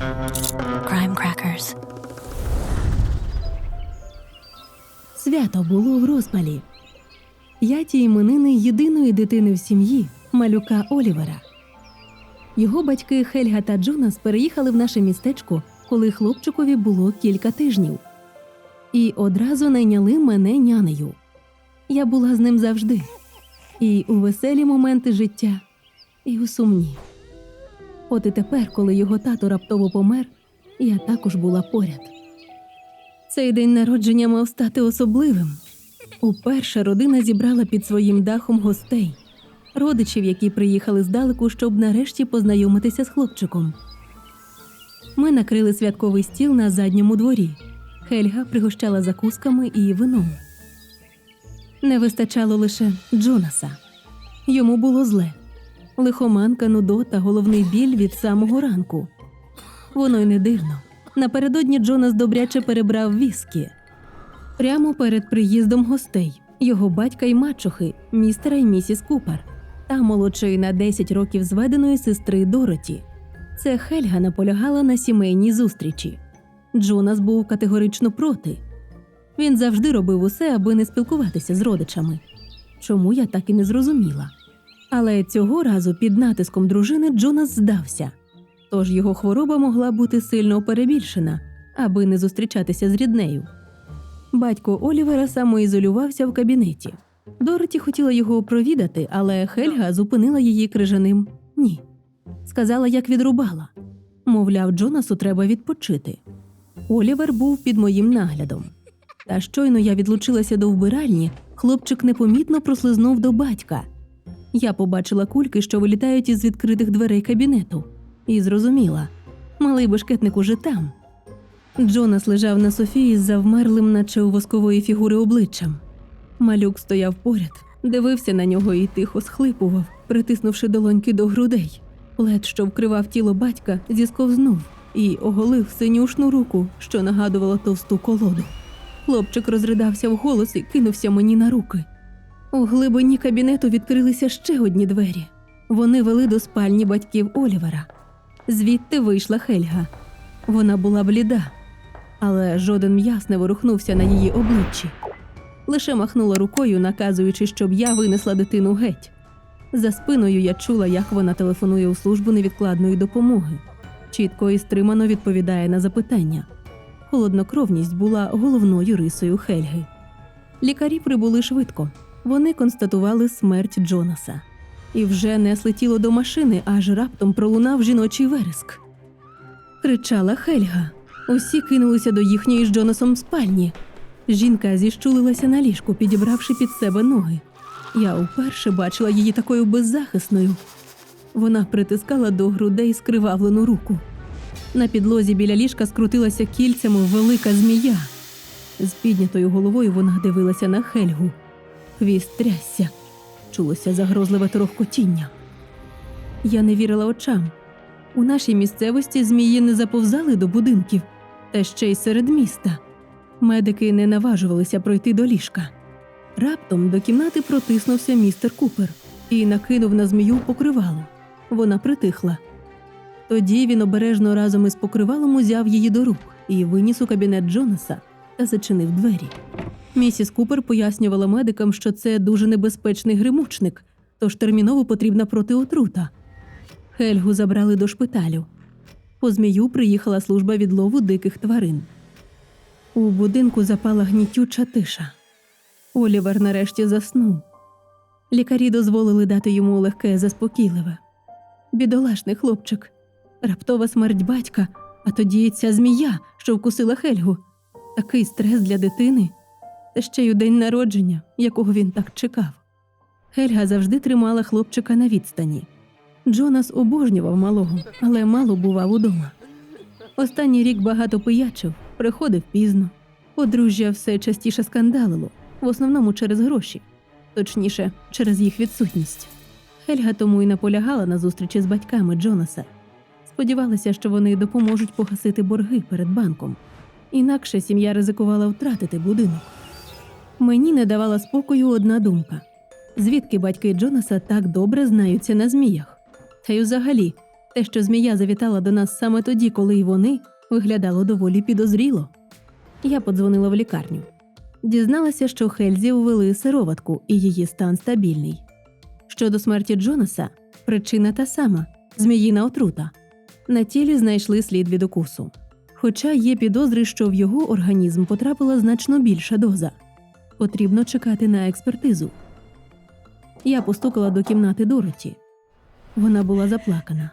Crime Crackers. Свято було в розпалі. П'яті іменини єдиної дитини в сім'ї малюка Олівера. Його батьки Хельга та Джонас переїхали в наше містечко, коли хлопчикові було кілька тижнів. І одразу найняли мене нянею. Я була з ним завжди. І у веселі моменти життя, і у сумні. От і тепер, коли його тато раптово помер, я також була поряд. Цей день народження мав стати особливим. Уперше родина зібрала під своїм дахом гостей, родичів, які приїхали здалеку, щоб нарешті познайомитися з хлопчиком. Ми накрили святковий стіл на задньому дворі. Хельга пригощала закусками і вином. Не вистачало лише Джонаса. Йому було зле. Лихоманка, нудота, головний біль від самого ранку. Воно й не дивно. Напередодні Джонас добряче перебрав віскі. Прямо перед приїздом гостей його батька й мачухи, містера й місіс Купер, та молодшої на 10 років зведеної сестри Дороті. Це Хельга наполягала на сімейній зустрічі. Джонас був категорично проти. Він завжди робив усе, аби не спілкуватися з родичами. Чому я так і не зрозуміла. Але цього разу під натиском дружини Джонас здався. Тож його хвороба могла бути сильно перебільшена, аби не зустрічатися з ріднею. Батько Олівера самоізолювався в кабінеті. Дороті хотіла його провідати, але Хельга зупинила її крижаним ні. Сказала, як відрубала. Мовляв, Джонасу треба відпочити. Олівер був під моїм наглядом. Та щойно я відлучилася до вбиральні, хлопчик непомітно прослизнув до батька. Я побачила кульки, що вилітають із відкритих дверей кабінету, і зрозуміла малий бешкетник уже там. Джонас лежав на Софії з завмерлим, наче у воскової фігури обличчям. Малюк стояв поряд, дивився на нього і тихо схлипував, притиснувши долоньки до грудей. Плед, що вкривав тіло батька, зісковзнув і оголив синюшну руку, що нагадувала товсту колоду. Хлопчик розридався вголос і кинувся мені на руки. У глибині кабінету відкрилися ще одні двері. Вони вели до спальні батьків Олівера. Звідти вийшла Хельга. Вона була бліда, але жоден м'яс не ворухнувся на її обличчі. Лише махнула рукою, наказуючи, щоб я винесла дитину геть. За спиною я чула, як вона телефонує у службу невідкладної допомоги. Чітко і стримано відповідає на запитання. Холоднокровність була головною рисою Хельги. Лікарі прибули швидко. Вони констатували смерть Джонаса. І вже несли тіло до машини, аж раптом пролунав жіночий вереск. Кричала Хельга. Усі кинулися до їхньої з Джонасом спальні. Жінка зіщулилася на ліжку, підібравши під себе ноги. Я вперше бачила її такою беззахисною. Вона притискала до грудей скривавлену руку. На підлозі біля ліжка скрутилася кільцями велика змія. З піднятою головою вона дивилася на Хельгу. Хвіст трясся, чулося загрозливе торохкотіння. Я не вірила очам. У нашій місцевості змії не заповзали до будинків, та ще й серед міста. Медики не наважувалися пройти до ліжка. Раптом до кімнати протиснувся містер Купер і накинув на змію покривало. Вона притихла. Тоді він обережно разом із покривалом узяв її до рук і виніс у кабінет Джонаса та зачинив двері. Місіс Купер пояснювала медикам, що це дуже небезпечний гримучник, тож терміново потрібна протиотрута. Хельгу забрали до шпиталю. По змію приїхала служба відлову диких тварин. У будинку запала гнітюча тиша. Олівер нарешті заснув. Лікарі дозволили дати йому легке заспокійливе. Бідолашний хлопчик, раптова смерть батька, а тоді ця змія, що вкусила Хельгу. Такий стрес для дитини, та ще й у день народження, якого він так чекав. Хельга завжди тримала хлопчика на відстані. Джонас обожнював малого, але мало бував удома. Останній рік багато пиячив, приходив пізно. Подружжя все частіше скандалило, в основному через гроші, точніше, через їх відсутність. Хельга тому й наполягала на зустрічі з батьками Джонаса. Сподівалася, що вони допоможуть погасити борги перед банком. Інакше сім'я ризикувала втратити будинок. Мені не давала спокою одна думка: звідки батьки Джонаса так добре знаються на зміях? Та й взагалі, Те, що змія завітала до нас саме тоді, коли й вони, виглядало доволі підозріло. Я подзвонила в лікарню. Дізналася, що Хельзі ввели сироватку і її стан стабільний. Щодо смерті Джонаса, причина та сама зміїна отрута. На тілі знайшли слід від укусу. Хоча є підозри, що в його організм потрапила значно більша доза. Потрібно чекати на експертизу. Я постукала до кімнати Дороті. Вона була заплакана.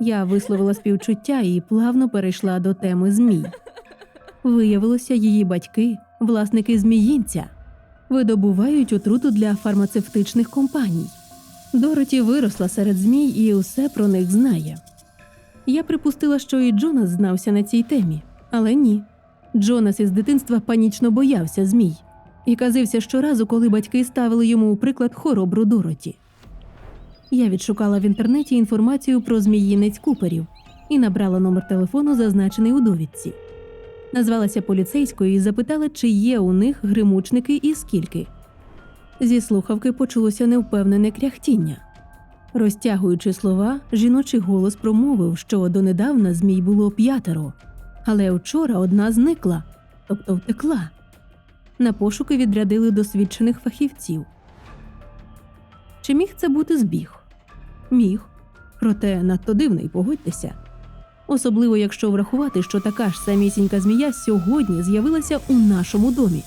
Я висловила співчуття і плавно перейшла до теми змій. Виявилося, її батьки, власники зміїнця, видобувають отруту для фармацевтичних компаній. Дороті виросла серед змій і усе про них знає. Я припустила, що і Джонас знався на цій темі, але ні. Джонас із дитинства панічно боявся змій і казився щоразу, коли батьки ставили йому у приклад хоробру Дороті. Я відшукала в інтернеті інформацію про зміїнець куперів і набрала номер телефону, зазначений у довідці. Назвалася поліцейською і запитала, чи є у них гримучники і скільки. Зі слухавки почулося невпевнене кряхтіння. Розтягуючи слова, жіночий голос промовив, що донедавна змій було п'ятеро, але вчора одна зникла, тобто втекла. На пошуки відрядили досвідчених фахівців. Чи міг це бути збіг? Міг. Проте надто дивний, погодьтеся. Особливо, якщо врахувати, що така ж самісінька змія сьогодні з'явилася у нашому домі.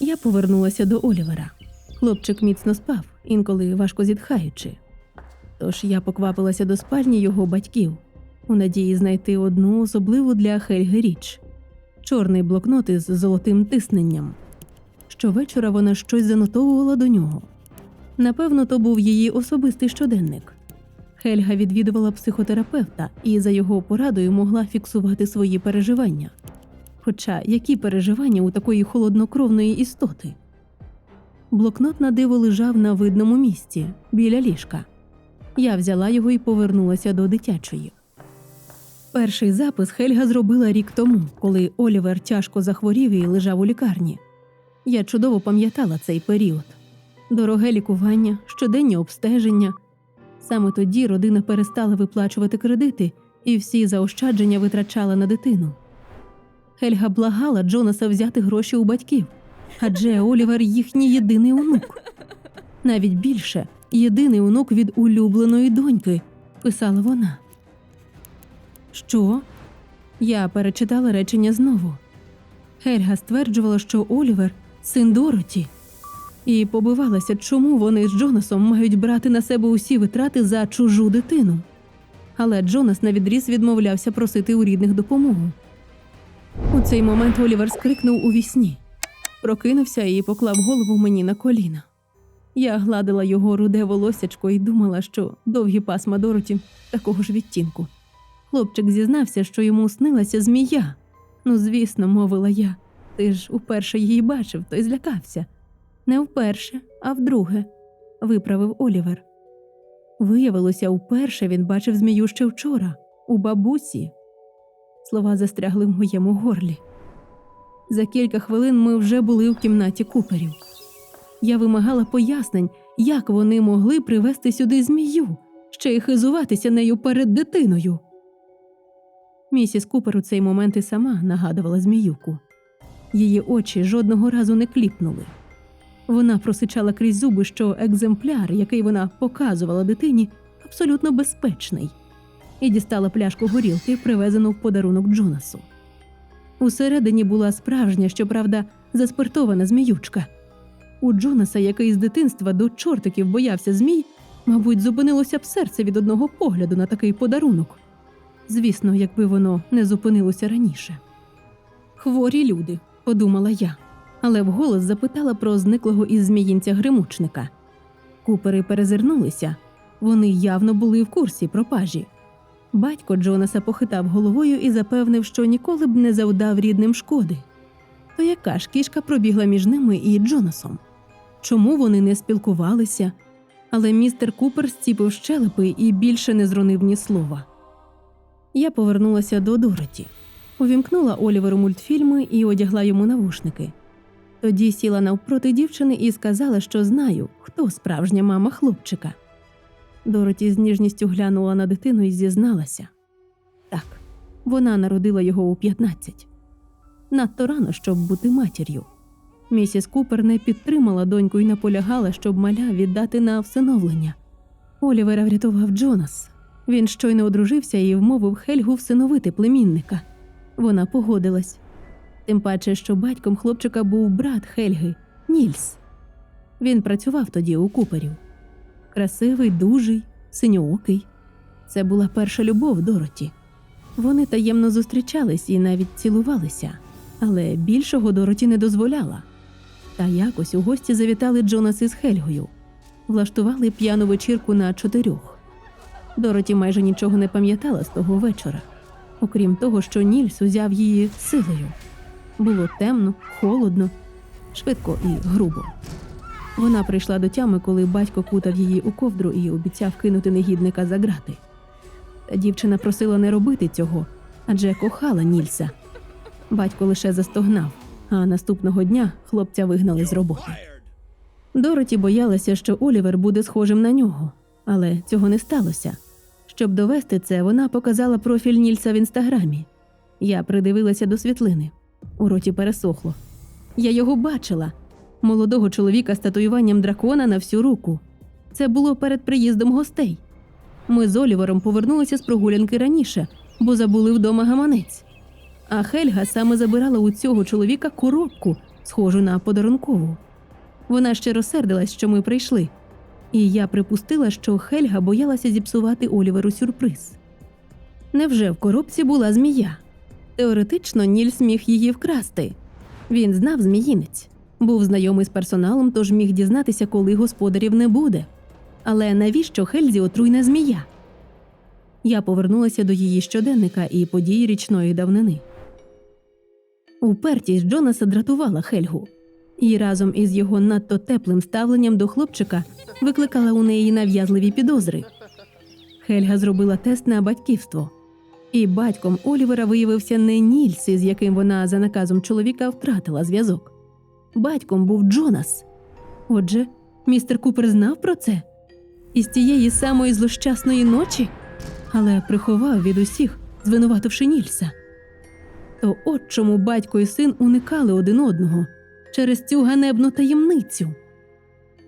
Я повернулася до Олівера. Хлопчик міцно спав, інколи важко зітхаючи. Тож я поквапилася до спальні його батьків у надії знайти одну особливу для Хельги річ чорний блокнот із золотим тисненням. Щовечора вона щось занотовувала до нього. Напевно, то був її особистий щоденник. Хельга відвідувала психотерапевта і за його порадою могла фіксувати свої переживання. Хоча які переживання у такої холоднокровної істоти? Блокнот на диво лежав на видному місці біля ліжка. Я взяла його і повернулася до дитячої. Перший запис Хельга зробила рік тому, коли Олівер тяжко захворів і лежав у лікарні. Я чудово пам'ятала цей період дороге лікування, щоденні обстеження. Саме тоді родина перестала виплачувати кредити і всі заощадження витрачала на дитину. Хельга благала Джонаса взяти гроші у батьків, адже Олівер їхній єдиний онук. Навіть більше єдиний онук від улюбленої доньки, писала вона. Що? Я перечитала речення знову. Хельга стверджувала, що Олівер син Дороті, і побивалася, чому вони з Джонасом мають брати на себе усі витрати за чужу дитину. Але Джонас навідріз відмовлявся просити у рідних допомогу. У цей момент Олівер скрикнув у вісні, прокинувся і поклав голову мені на коліна. Я гладила його руде волосячко і думала, що довгі пасма Дороті такого ж відтінку. Хлопчик зізнався, що йому снилася змія. Ну, звісно, мовила я. Ти ж уперше її бачив, то й злякався. Не вперше, а вдруге, виправив Олівер. Виявилося, вперше він бачив змію ще вчора, у бабусі. Слова застрягли в моєму горлі. За кілька хвилин ми вже були в кімнаті куперів. Я вимагала пояснень, як вони могли привезти сюди змію, ще й хизуватися нею перед дитиною. Місіс Купер у цей момент і сама нагадувала зміюку. Її очі жодного разу не кліпнули. Вона просичала крізь зуби, що екземпляр, який вона показувала дитині, абсолютно безпечний, і дістала пляшку горілки, привезену в подарунок Джонасу. Усередині була справжня, щоправда, заспиртована зміючка. У Джонаса, який з дитинства до чортиків боявся змій, мабуть, зупинилося б серце від одного погляду на такий подарунок. Звісно, якби воно не зупинилося раніше. Хворі люди, подумала я, але вголос запитала про зниклого із зміїнця гримучника. Купери перезирнулися, вони явно були в курсі пропажі. Батько Джонаса похитав головою і запевнив, що ніколи б не завдав рідним шкоди. То яка ж кішка пробігла між ними і Джонасом? Чому вони не спілкувалися? Але містер Купер стіпив щелепи і більше не зронив ні слова. Я повернулася до Дороті, увімкнула Оліверу мультфільми і одягла йому навушники. Тоді сіла навпроти дівчини і сказала, що знаю, хто справжня мама хлопчика. Дороті з ніжністю глянула на дитину і зізналася. Так, вона народила його у 15. Надто рано, щоб бути матір'ю. Місіс Купер не підтримала доньку і наполягала, щоб маля віддати на всиновлення. Олівера врятував Джонас. Він щойно одружився і вмовив Хельгу всиновити племінника. Вона погодилась. Тим паче, що батьком хлопчика був брат Хельги Нільс. Він працював тоді у куперів. Красивий, дужий, синьоокий. Це була перша любов Дороті. Вони таємно зустрічались і навіть цілувалися, але більшого Дороті не дозволяла. Та якось у гості завітали Джонас із Хельгою, влаштували п'яну вечірку на чотирьох. Дороті майже нічого не пам'ятала з того вечора, окрім того, що Нільс узяв її силою. Було темно, холодно, швидко і грубо. Вона прийшла до тями, коли батько кутав її у ковдру і обіцяв кинути негідника за грати. Та дівчина просила не робити цього, адже кохала Нільса. Батько лише застогнав, а наступного дня хлопця вигнали з роботи. Дороті боялася, що Олівер буде схожим на нього, але цього не сталося. Щоб довести це, вона показала профіль Нільса в інстаграмі. Я придивилася до світлини. У роті пересохло. Я його бачила молодого чоловіка з татуюванням дракона на всю руку. Це було перед приїздом гостей. Ми з Олівером повернулися з прогулянки раніше, бо забули вдома гаманець. А Хельга саме забирала у цього чоловіка коробку, схожу на подарункову. Вона ще розсердилась, що ми прийшли, і я припустила, що Хельга боялася зіпсувати Оліверу сюрприз. Невже в коробці була змія? Теоретично Нільс міг її вкрасти. Він знав зміїнець, був знайомий з персоналом, тож міг дізнатися, коли господарів не буде. Але навіщо Хельзі отруйна змія? Я повернулася до її щоденника і подій річної давнини. Упертість Джонаса дратувала Хельгу, і разом із його надто теплим ставленням до хлопчика викликала у неї нав'язливі підозри. Хельга зробила тест на батьківство, і батьком Олівера виявився не Нільс, з яким вона за наказом чоловіка втратила зв'язок. Батьком був Джонас. Отже, містер Купер знав про це із тієї самої злощасної ночі, але приховав від усіх, звинувативши Нільса. То от чому батько і син уникали один одного через цю ганебну таємницю.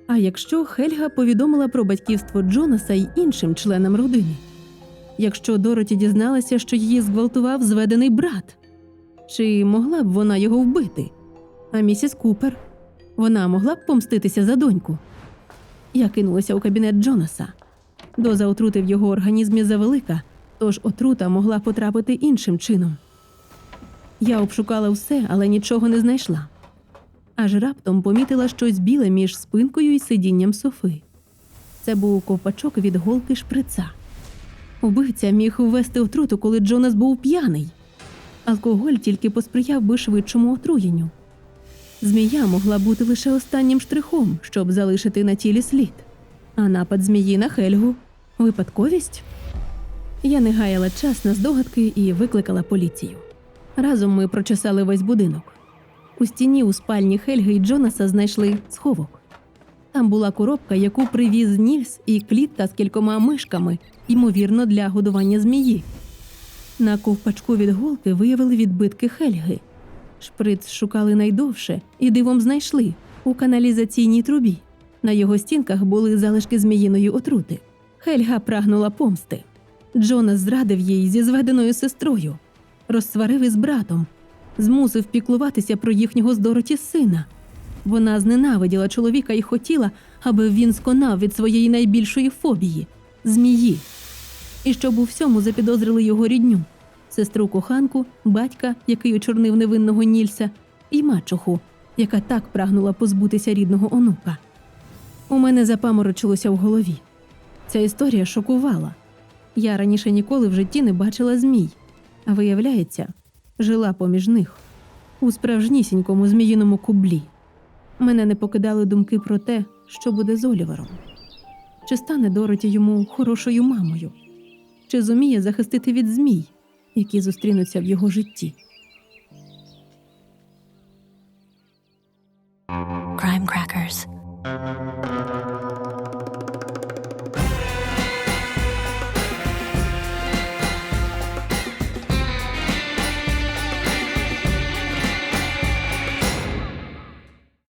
А якщо Хельга повідомила про батьківство Джонаса й іншим членам родини, якщо Дороті дізналася, що її зґвалтував зведений брат, чи могла б вона його вбити? А місіс Купер вона могла б помститися за доньку? Я кинулася у кабінет Джонаса. Доза отрути в його організмі завелика, тож отрута могла потрапити іншим чином. Я обшукала все, але нічого не знайшла. Аж раптом помітила щось біле між спинкою і сидінням софи. Це був ковпачок від голки шприца. Убивця міг ввести отруту, коли Джонас був п'яний. Алкоголь тільки посприяв би швидшому отруєнню. Змія могла бути лише останнім штрихом, щоб залишити на тілі слід. А напад змії на Хельгу випадковість? Я не гаяла час на здогадки і викликала поліцію. Разом ми прочесали весь будинок. У стіні у спальні Хельги і Джонаса знайшли сховок. Там була коробка, яку привіз Нільс, і клітка з кількома мишками, ймовірно, для годування змії. На ковпачку від голки виявили відбитки Хельги. Шприц шукали найдовше і дивом знайшли у каналізаційній трубі. На його стінках були залишки зміїної отрути. Хельга прагнула помсти. Джонас зрадив їй зі зведеною сестрою, розсварив із братом, змусив піклуватися про їхнього з Дороті сина. Вона зненавиділа чоловіка і хотіла, аби він сконав від своєї найбільшої фобії змії. І щоб у всьому запідозрили його рідню сестру коханку, батька, який очорнив невинного Нільса, і мачуху, яка так прагнула позбутися рідного онука. У мене запаморочилося в голові. Ця історія шокувала. Я раніше ніколи в житті не бачила змій, а виявляється, жила поміж них у справжнісінькому зміїному кублі. Мене не покидали думки про те, що буде з Олівером. Чи стане Дороті йому хорошою мамою? Чи зуміє захистити від змій, які зустрінуться в його житті?